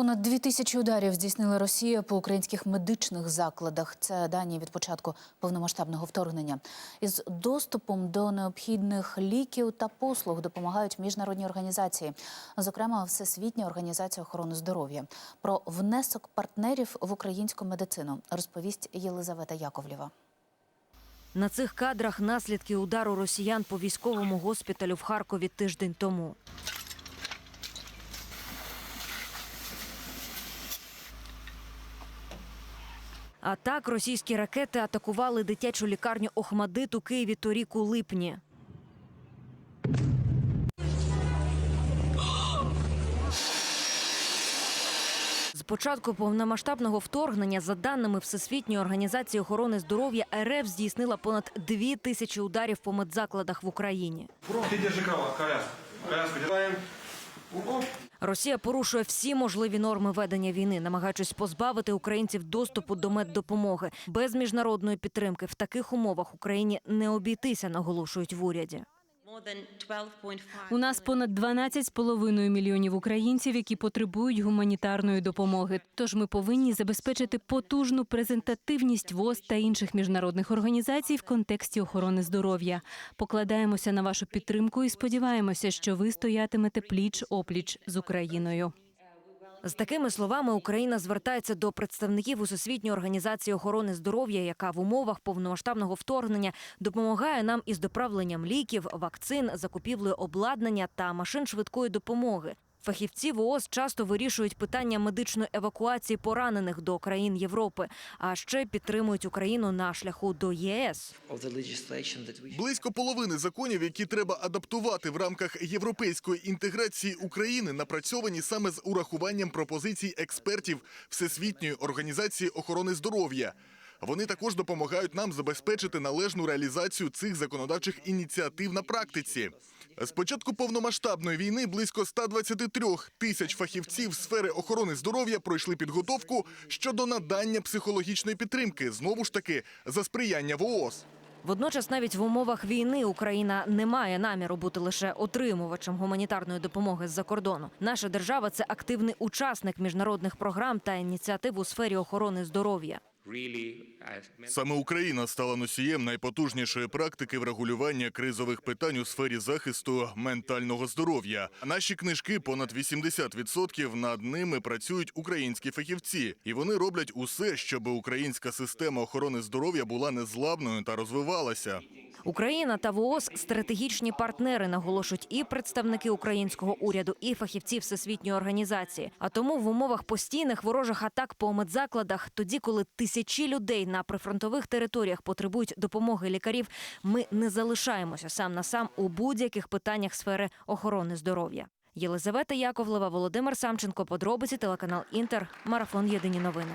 Понад дві тисячі ударів здійснила Росія по українських медичних закладах. Це дані від початку повномасштабного вторгнення. Із доступом до необхідних ліків та послуг допомагають міжнародні організації, зокрема Всесвітня організація охорони здоров'я. Про внесок партнерів в українську медицину розповість Єлизавета Яковлєва. На цих кадрах наслідки удару росіян по військовому госпіталю в Харкові тиждень тому. А так російські ракети атакували дитячу лікарню Охмадит у Києві торік у липні. З початку повномасштабного вторгнення, за даними Всесвітньої організації охорони здоров'я, РФ здійснила понад дві тисячі ударів по медзакладах в Україні. Ты держи коляску. Коляску. Росія порушує всі можливі норми ведення війни, намагаючись позбавити українців доступу до меддопомоги. Без міжнародної підтримки в таких умовах Україні не обійтися, наголошують в уряді. У нас понад 12,5 мільйонів українців, які потребують гуманітарної допомоги. Тож ми повинні забезпечити потужну презентативність ВОЗ та інших міжнародних організацій в контексті охорони здоров'я. Покладаємося на вашу підтримку і сподіваємося, що ви стоятимете пліч опліч з Україною. З такими словами Україна звертається до представників Усесвітньої організації охорони здоров'я, яка в умовах повномасштабного вторгнення допомагає нам із доправленням ліків, вакцин, закупівлею обладнання та машин швидкої допомоги. Фахівці ВООЗ часто вирішують питання медичної евакуації поранених до країн Європи, а ще підтримують Україну на шляху до ЄС. Близько половини законів, які треба адаптувати в рамках європейської інтеграції України, напрацьовані саме з урахуванням пропозицій експертів Всесвітньої організації охорони здоров'я. Вони також допомагають нам забезпечити належну реалізацію цих законодавчих ініціатив на практиці. З початку повномасштабної війни близько 123 тисяч фахівців сфери охорони здоров'я пройшли підготовку щодо надання психологічної підтримки, знову ж таки за сприяння ВООЗ. Водночас, навіть в умовах війни Україна не має наміру бути лише отримувачем гуманітарної допомоги з-за кордону. Наша держава це активний учасник міжнародних програм та ініціатив у сфері охорони здоров'я. Really, Саме Україна стала носієм найпотужнішої практики врегулювання кризових питань у сфері захисту ментального здоров'я. Наші книжки понад 80% над ними працюють українські фахівці, і вони роблять усе, щоб українська система охорони здоров'я була незламною та розвивалася. Україна та ВООЗ – стратегічні партнери, наголошують і представники українського уряду, і фахівці всесвітньої організації. А тому в умовах постійних ворожих атак по медзакладах, тоді, коли тисячі людей на прифронтових територіях потребують допомоги лікарів, ми не залишаємося сам на сам у будь-яких питаннях сфери охорони здоров'я. Єлизавета Яковлева, Володимир Самченко, подробиці телеканал Інтер, марафон Єдині новини.